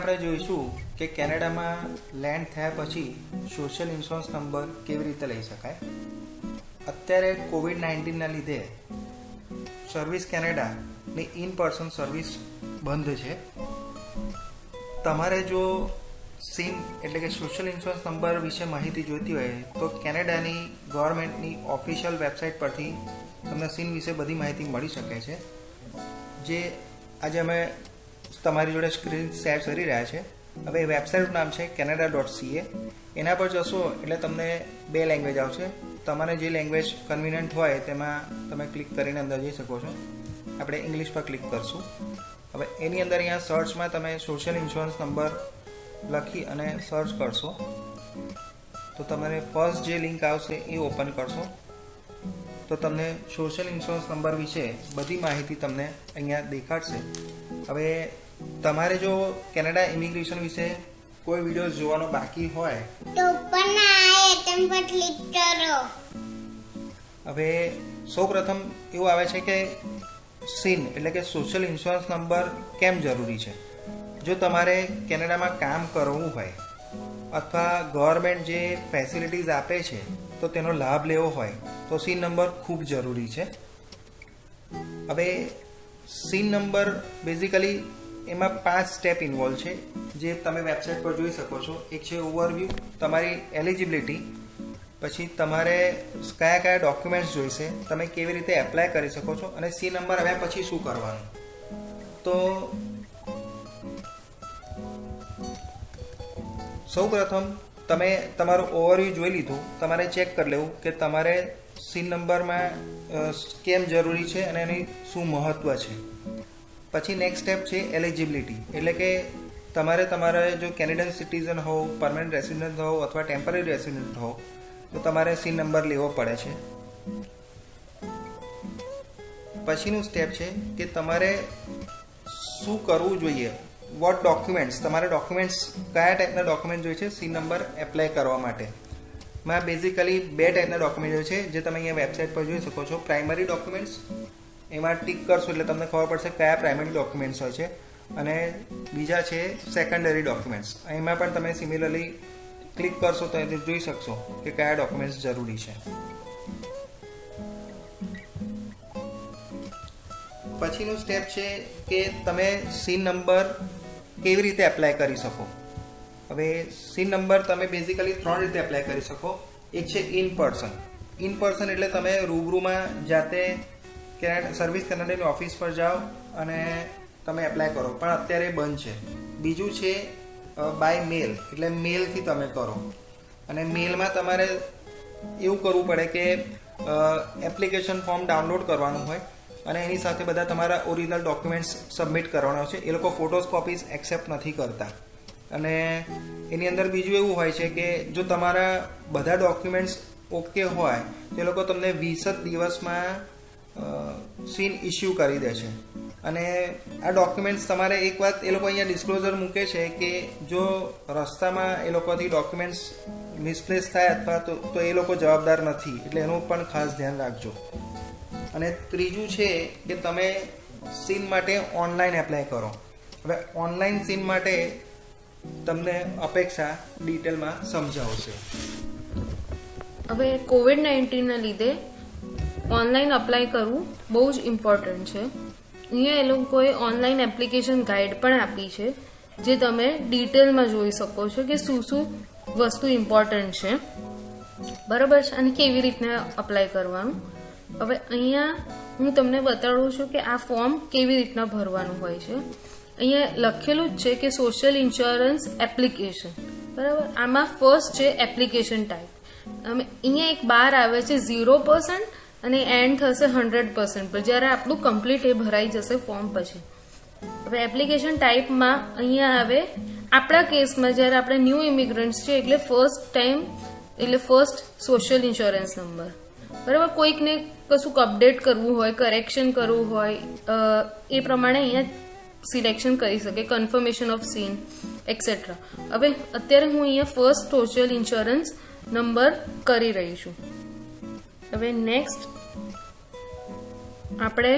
આપણે જોઈશું કે કેનેડામાં લેન્ડ થયા પછી સોશિયલ ઇન્સ્યોરન્સ નંબર કેવી રીતે લઈ શકાય. અત્યારે કોવિડ નાઇન્ટીનના લીધે સર્વિસ કેનેડાની ઇન પર્સન સર્વિસ બંધ છે. તમારે જો સીમ એટલે કે સોશિયલ ઇન્સ્યોરન્સ નંબર વિશે માહિતી જોઈતી હોય તો કેનેડાની ગવર્મેન્ટની ઓફિશિયલ વેબસાઇટ પરથી તમને સીન વિશે બધી માહિતી મળી શકે છે. જે આજે અમે તમારી જોડે સ્ક્રીન શેર કરી રહ્યા છે. હવે વેબસાઇટનું નામ છે કેનેડા ડોટ સીએ એના પર જશો એટલે તમને બે લેંગ્વેજ આવશે. તમારે જે લેંગ્વેજ કન્વિનિયન્ટ હોય તેમાં તમે ક્લિક કરીને અંદર જઈ શકો છો. આપણે ઇંગ્લિશ પર ક્લિક કરશું. હવે એની અંદર અહીંયા સર્ચમાં તમે સોશિયલ ઇન્સ્યોરન્સ નંબર લખી અને સર્ચ કરશો. તો તમારે ફર્સ્ટ જે લિંક આવશે એ ઓપન કરશો. તો તમને સોશિયલ ઇન્સ્યોરન્સ નંબર વિશે બધી માહિતી તમને અહીંયા દેખાડશે. હવે તમારે જો કેનેડા ઇમિગ્રેશન વિશે કોઈ વીડિયો જોવાનો બાકી હોય તો પણ આ આઇટમ પર ક્લિક કરો. હવે સૌપ્રથમ એવું આવે છે કે સીન એટલે કે સોશિયલ ઇન્સ્યોરન્સ નંબર કેમ જરૂરી છે? જો તમારે કેનેડામાં કામ કરવું હોય અથવા ગવર્મેન્ટ જે ફેસિલિટીઝ આપે છે તો તેનો લાભ લેવો હોય, તો સીન નંબર ખૂબ જરૂરી છે. હવે સીન નંબર બેઝિકલી એમાં પાંચ સ્ટેપ ઇન્વોલ્વ છે, જે તમે વેબસાઇટ પર જોઈ શકો છો. એક છે ઓવરવ્યૂ તમારી એલિજિબિલિટી પછી તમારે કયા કયા ડોક્યુમેન્ટ્સ જોઈશે, તમે કેવી રીતે એપ્લાય કરી શકો છો, અને સી નંબર આવ્યા પછી શું કરવાનું. તો સૌ પ્રથમ તમે તમારું ઓવરવ્યૂ જોઈ લીધું, તમારે ચેક કરી લેવું કે તમારે સીન નંબરમાં કેમ જરૂરી છે અને એની શું મહત્વ છે. પછી નેક્સ્ટ સ્ટેપ છે એલિજિબિલિટી એટલે કે તમારે તમારે જો કેનેડિયન સિટીઝન હોવ પરમનન્ટ રેસિડન્ટ હોવ અથવા ટેમ્પરરી રેસિડન્ટ હોવ, તો તમારે સીન નંબર લેવો પડે છે. પછીનું સ્ટેપ છે કે તમારે શું કરવું જોઈએ? વોટ ડોક્યુમેન્ટ્સ તમારે ડોક્યુમેન્ટ્સ કયા ટાઈપના ડોક્યુમેન્ટ જોઈએ છે? સી નંબર એપ્લાય કરવા માટે. માં બેઝિકલી બે ટાઈપના ડોક્યુમેન્ટ હોય છે, જે તમે અહીંયા વેબસાઇટ પર જોઈ શકો છો. પ્રાઇમરી ડોક્યુમેન્ટ્સ એમાં ટીક કરશો એટલે તમને ખબર પડશે કયા પ્રાઇમરી ડોક્યુમેન્ટ્સ હોય છે. અને બીજા છે સેકન્ડરી ડોક્યુમેન્ટ્સ એમાં પણ તમે સિમિલરલી ક્લિક કરશો તો એને જોઈ શકશો કે કયા ડોક્યુમેન્ટ્સ જરૂરી છે. પછીનું સ્ટેપ છે કે તમે સીન નંબર કેવી રીતે એપ્લાય કરી શકો? હવે સીન નંબર તમે બેઝિકલી ત્રણ રીતે એપ્લાય કરી શકો. એક છે ઇન પર્સન ઇન પર્સન એટલે તમે રૂબરૂમાં જાતે સર્વિસ કેનેડાની ઓફિસ પર જાઓ અને તમે એપ્લાય કરો. પણ અત્યારે બંધ છે. બીજું છે બાય મેલ એટલે મેલથી તમે કરો. અને મેલમાં તમારે એવું કરવું પડે કે એપ્લિકેશન ફોર્મ ડાઉનલોડ કરવાનું હોય. અને એની સાથે બધા તમારા ઓરિજિનલ ડોક્યુમેન્ટ્સ સબમિટ કરવાના છે. એ લોકો ફોટોસ કોપીઝ એક્સેપ્ટ નથી કરતા. અને એની અંદર બીજું એવું હોય છે કે જો તમારા બધા ડોક્યુમેન્ટ્સ ઓકે હોય, તો એ લોકો તમને વીસ જ દિવસમાં સીન ઇસ્યુ કરી દે છે. અને આ ડોક્યુમેન્ટ્સ તમારે એક વાત એ લોકો અહીંયા ડિસ્ક્લોઝર મૂકે છે કે જો રસ્તામાં એ લોકોથી ડોક્યુમેન્ટ્સ મિસપ્લેસ થાય અથવા તો એ લોકો જવાબદાર નથી. એટલે એનું પણ ખાસ ધ્યાન રાખજો. અને ત્રીજું છે કે તમે સીન માટે ઓનલાઈન એપ્લાય કરો. હવે ઓનલાઈન સીન માટે તમને અપેક્ષા ડિટેલમાં સમજાવશે. હવે કોવિડ નાઇન્ટીનના લીધે ઓનલાઈન અપ્લાય કરવું બહુ જ ઇમ્પોર્ટન્ટ છે. અહીંયા એ લોકોએ ઓનલાઈન એપ્લિકેશન ગાઈડ પણ આપી છે, જે તમે ડિટેલમાં જોઈ શકો છો કે શું શું વસ્તુ ઇમ્પોર્ટન્ટ છે. બરાબર છે? અને કેવી રીતના અપ્લાય કરવાનું? હવે અહીંયા હું તમને બતાડું છું કે આ ફોર્મ કેવી રીતના ભરવાનું હોય છે. અહીંયા લખેલું જ છે કે સોશિયલ ઇન્સ્યોરન્સ એપ્લિકેશન બરાબર? આમાં ફર્સ્ટ છે એપ્લિકેશન ટાઈપ અમે અહીંયા એક બાર આવે છે ઝીરો પર્સન્ટ અને એન્ડ થશે હંડ્રેડ પર્સન્ટ પર. જ્યારે આપણું કમ્પ્લીટ એ ભરાઈ જશે ફોર્મ પછી. હવે એપ્લિકેશન ટાઈપમાં અહીંયા આવે. આપણા કેસમાં જ્યારે આપણે ન્યૂ ઇમિગ્રન્ટ્સ છે એટલે ફર્સ્ટ ટાઈમ એટલે ફર્સ્ટ સોશિયલ ઇન્સ્યોરન્સ નંબર બરાબર? કોઈકને કશુંક અપડેટ કરવું હોય કરેક્શન કરવું હોય એ પ્રમાણે અહીંયા સિલેક્શન કરી શકે કન્ફર્મેશન ઓફ સીન એક્સેટ્રા હવે અત્યારે હું અહીંયા ફર્સ્ટ સોશિયલ ઇન્સ્યોરન્સ નંબર કરી રહી છું. હવે નેક્સ્ટ આપણે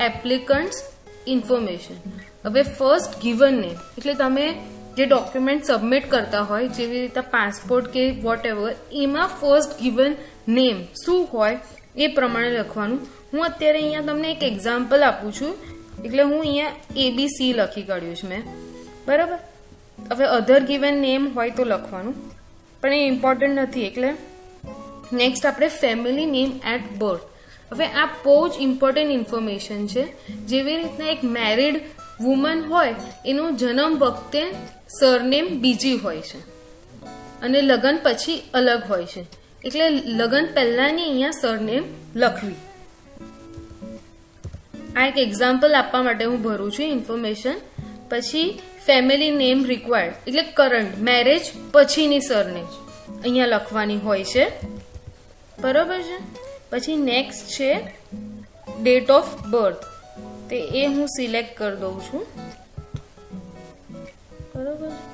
એપ્લિકન્ટ્સ ઇન્ફોર્મેશન હવે ફર્સ્ટ ગિવન નેમ એટલે તમે જે ડોક્યુમેન્ટ સબમિટ કરતા હોય, જેવી રીતે પાસપોર્ટ કે વોટ એવર એમાં ફર્સ્ટ ગિવન નેમ. શું હોય એ પ્રમાણે લખવાનું. હું અત્યારે અહીંયા તમને એક એક્ઝામ્પલ આપું છું. એટલે હું અહીંયા એબીસી લખી કાઢ્યું છે મેં. બરાબર? હવે અધર ગિવન નેમ હોય તો લખવાનું. પણ એ ઇમ્પોર્ટન્ટ નથી. એટલે નેક્સ્ટ આપણે ફેમિલી નેમ એટ બર્થ હવે આ બહુ જ ઇમ્પોર્ટન્ટ ઇન્ફોર્મેશન છે. જેવી રીતના એક મેરિડ વુમન હોય, એનો જન્મ વખતે સરનેમ બીજી હોય છે. અને લગ્ન પછી અલગ હોય છે. એટલે લગ્ન પહેલાની અહીંયા સરનેમ લખવી. આ એક એક્ઝામ્પલ આપવા માટે હું ભરું છું ઇન્ફોર્મેશન પછી ફેમિલી નેમ રિક્વાયર્ડ એટલે કરંટ મેરેજ પછીની સરનેમ. અહીંયા લખવાની હોય છે. બરોબર છે? પછી નેક્સ્ટ છે ડેટ ઓફ બર્થ તે એ હું સિલેક્ટ કરી દઉં છું. બરોબર?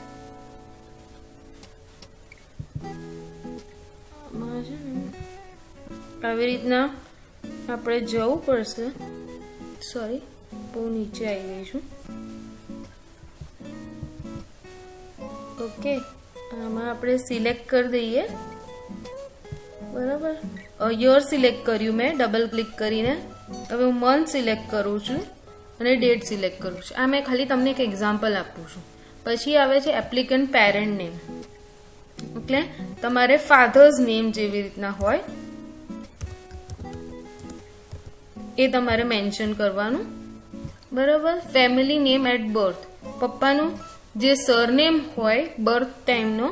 આવી રીતના આપણે જવું પડશે. સોરી બહુ નીચે આવી ગઈ છું. ઓકે આમાં આપણે સિલેક્ટ કરી દઈએ. બરાબર? યોર સિલેક્ટ કર્યું મેં ડબલ ક્લિક કરીને. હવે હું મંથ સિલેક્ટ કરું છું અને ડેટ સિલેક્ટ કરું છું. આ મેં ખાલી તમને એક એક્ઝામ્પલ આપું છું. પછી આવે છે એપ્લિકન્ટ પેરેન્ટ નેમ એટલે તમારે ફાધર્સ નેમ જેવી રીતના હોય. એ તમારે મેન્શન કરવાનું. બરાબર? ફેમિલી નેમ એટ બર્થ પપ્પાનું જે સરનેમ હોય બર્થ ટાઈમનો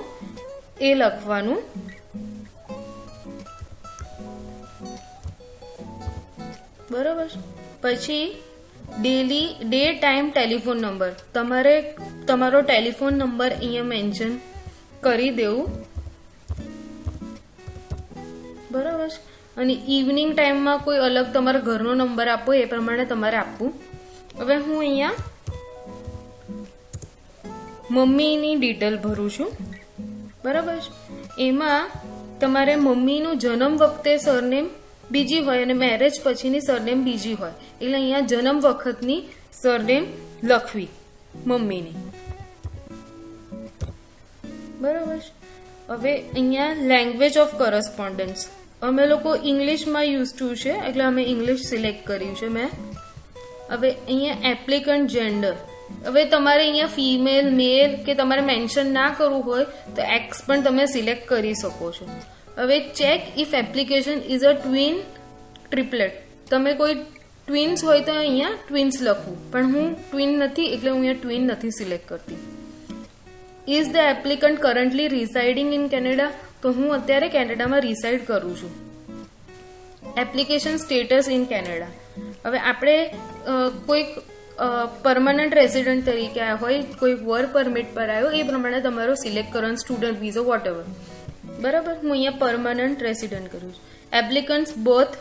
એ લખવાનું. બરાબર? પછી daily day time telephone number તમારે તમારો ટેલિફોન નંબર અહીંયા મેન્શન કરી દેવું. બરાબર? અને ઇવનિંગ ટાઈમમાં કોઈ અલગ તમારા ઘરનો નંબર આપો, એ પ્રમાણે તમારે આપવું. હવે હું અહીંયા મમ્મીની ડિટેલ ભરું છું. બરાબર? એમાં તમારે મમ્મીનું જન્મ વખતે સરનેમ બીજી હોય અને મેરેજ પછીની સરનેમ બીજી હોય. એટલે અહીંયા જન્મ વખતની સરનેમ લખવી, મમ્મીની. બરાબર હવે અહીંયા લેંગ્વેજ ઓફ કરસ્પોન્ડન્સ અમે લોકો ઇંગ્લિશમાં યુઝ ટુ છે, એટલે અમે ઇંગ્લિશ સિલેક્ટ કર્યું છે મેં. હવે અહીંયા એપ્લિકન્ટ જેન્ડર. હવે તમારે અહીંયા ફિમેલ, મેલ કે તમારે મેન્શન ના કરવું હોય, તો એક્સ પણ તમે સિલેક્ટ કરી શકો છો. હવે check if application is a twin triplet. તમે કોઈ ટ્વિન્સ હોય તો અહીંયા ટ્વિન્સ લખવું પણ હું ટ્વિન નથી, એટલે હું અહીંયા ટ્વિન નથી સિલેક્ટ કરતી. Is the applicant currently residing in Canada તો હું અત્યારે કેનેડામાં રિસાઇડ કરું છું. Application status in Canada. હવે આપણે કોઈક પરમનન્ટ રેસિડન્ટ તરીકે આવ્યા હોય, કોઈ વર્ક પરમિટ પર આવ્યો એ પ્રમાણે તમારો સિલેક્ટ કરવાનો સ્ટુડન્ટ વિઝો વોટ બરાબર? હું અહીંયા પરમનન્ટ રેસિડન્ટ કરું છું. એપ્લિકન્ટ્સ બર્થ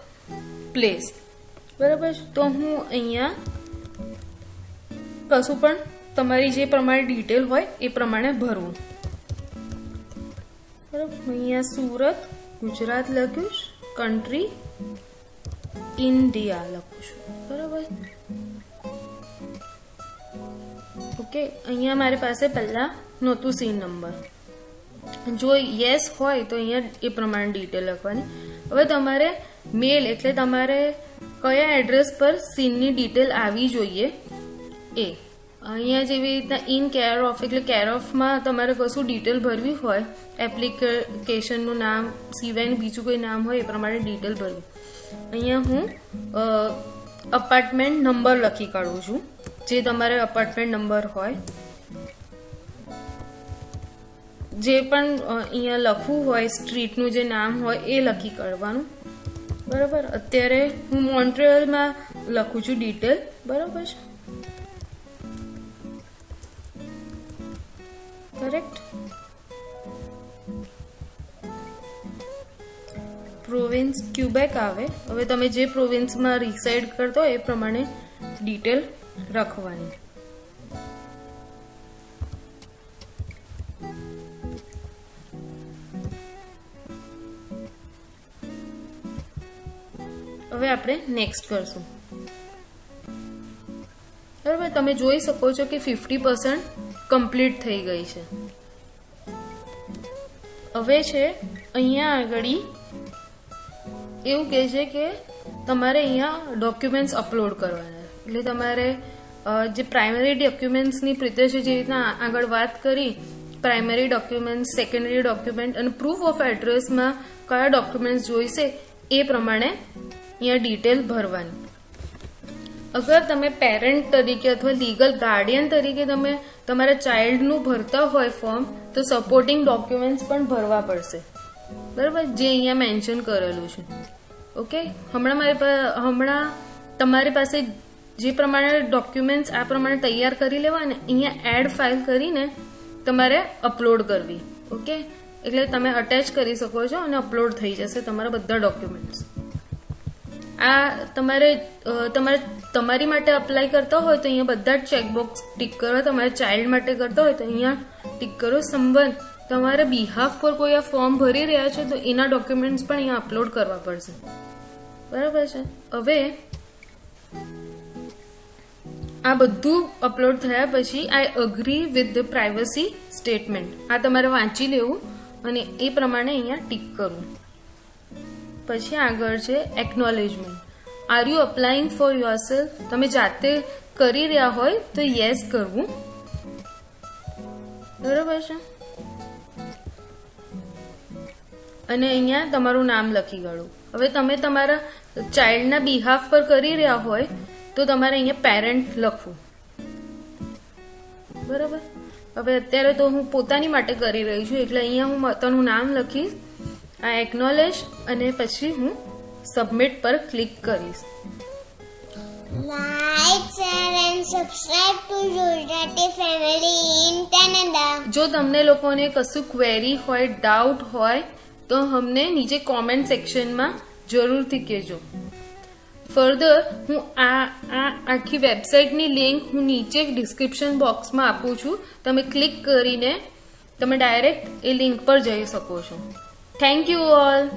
પ્લેસ બરાબર? તો હું અહીંયા કશું પણ તમારી જે પ્રમાણે ડિટેલ હોય, એ પ્રમાણે ભરવું અહીંયા સુરત, ગુજરાત લખ્યું છે કન્ટ્રી ઇન્ડિયા લખું છું. બરાબર? ઓકે અહીંયા મારી પાસે પહેલા નહોતું સીન નંબર જો યસ હોય તો અહીંયા એ પ્રમાણે ડિટેલ લખવાની. હવે તમારે મેલ એટલે તમારે કયા એડ્રેસ પર સીનની ડિટેલ આવી જોઈએ? એ અહીંયા જેવી રીતના ઇન કેર ઓફ એટલે કેર ઓફમાં તમારે કશું ડિટેલ ભરવી હોય એપ્લિકેશનનું નામ સિવાયનું બીજું કોઈ નામ હોય એ પ્રમાણે ડિટેલ ભરવી. અહીંયા હું અપાર્ટમેન્ટ નંબર લખી કાઢું છું. જે તમારે અપાર્ટમેન્ટ નંબર હોય. જે પણ અહીંયા લખવું હોય સ્ટ્રીટનું જે નામ હોય એ લખી કાઢવાનું. બરાબર? અત્યારે હું મોન્ટ્રિયલમાં લખું છું ડિટેલ બરાબર છે? કરેક્ટ પ્રોવિન્સ ક્યુબેક આવે. હવે તમે જે પ્રોવિન્સમાં રિસાઇડ કરતો એ પ્રમાણે ડિટેલ રાખવાની. હવે આપણે નેક્સ્ટ કરશું. બરાબર? તમે જોઈ શકો છો કે ફિફ્ટી પર્સન્ટ કમ્પ્લીટ થઈ ગઈ છે. હવે છે, અહીંયા આગળ એવું કહે છે કે તમારે અહીંયા ડોક્યુમેન્ટ્સ અપલોડ કરવાના. એટલે તમારે જે પ્રાઇમરી ડોક્યુમેન્ટ્સની પ્રિતેશે જે રીતના આગળ વાત કરી પ્રાઇમરી ડોક્યુમેન્ટ્સ સેકન્ડરી ડોક્યુમેન્ટ અને પ્રૂફ ઓફ એડ્રેસમાં કયા ડોક્યુમેન્ટ્સ જોઈશે એ પ્રમાણે અહીંયા ડિટેલ ભરવાની. અગર તમે પેરેન્ટ તરીકે અથવા લીગલ ગાર્ડિયન તરીકે તમે તમારા ચાઇલ્ડનું ભરતા હોય ફોર્મ તો સપોર્ટિંગ ડોક્યુમેન્ટ્સ પણ ભરવા પડશે. બરાબર? જે અહીંયા મેન્શન કરેલું છે. ઓકે હમણાં મારી હમણાં તમારી પાસે જે પ્રમાણે ડોક્યુમેન્ટ્સ આ પ્રમાણે તૈયાર કરી લેવા અને અહીંયા એડ ફાઇલ કરીને તમારે અપલોડ કરવી. ઓકે એટલે તમે અટેચ કરી શકો છો અને અપલોડ થઈ જશે તમારા બધા ડોક્યુમેન્ટ્સ આ તમારે તમારે, તમારી માટે અપ્લાય કરતા હોય તો અહીંયા બધા જ ચેકબોક્સ ટીક કરો. તમારે ચાઇલ્ડ માટે કરતા હોય તો અહીંયા ટીક કરો. સંબંધ, તમારે બિહાફ પર કોઈ આ ફોર્મ ભરી રહ્યા છે તો એના ડોક્યુમેન્ટ્સ પણ અહીંયા અપલોડ કરવા પડશે. બરાબર છે? હવે આ બધું અપલોડ થયા પછી I agree with privacy statement આ તમારે વાંચી લેવું અને એ પ્રમાણે અહીંયા ટીક કરવું. પછી આગળ છે acknowledgement are you applying for yourself તમે જાતે કરી રહ્યા હોય તો યસ કરવું. બરોબર છે? અને અહીંયા તમારું નામ લખી ગયું હવે તમે તમારા ચાઇલ્ડના બિહાફ પર કરી રહ્યા હોય તો તમારે અહીંયા પેરેન્ટ લખવું. બરાબર? હવે અત્યારે તો હું પોતાની માટે કરી રહી છું, એટલે અહીંયા હું પોતાનું નામ લખીશ. આ એકનોલેજ અને પછી હું સબમિટ પર ક્લિક કરીશ. In Canada. જો તમને લોકોને કશું ક્વેરી હોય ડાઉટ હોય તો અમને નીચે કોમેન્ટ સેક્શનમાં જરૂરથી કહેજો. ફર્ધર હું આ આ આખી વેબસાઇટની લિંક હું નીચે ડિસ્ક્રિપ્શન બોક્સમાં આપું છું. તમે ક્લિક કરીને તમે ડાયરેક્ટ એ લિંક પર જઈ શકો છો. Thank you all.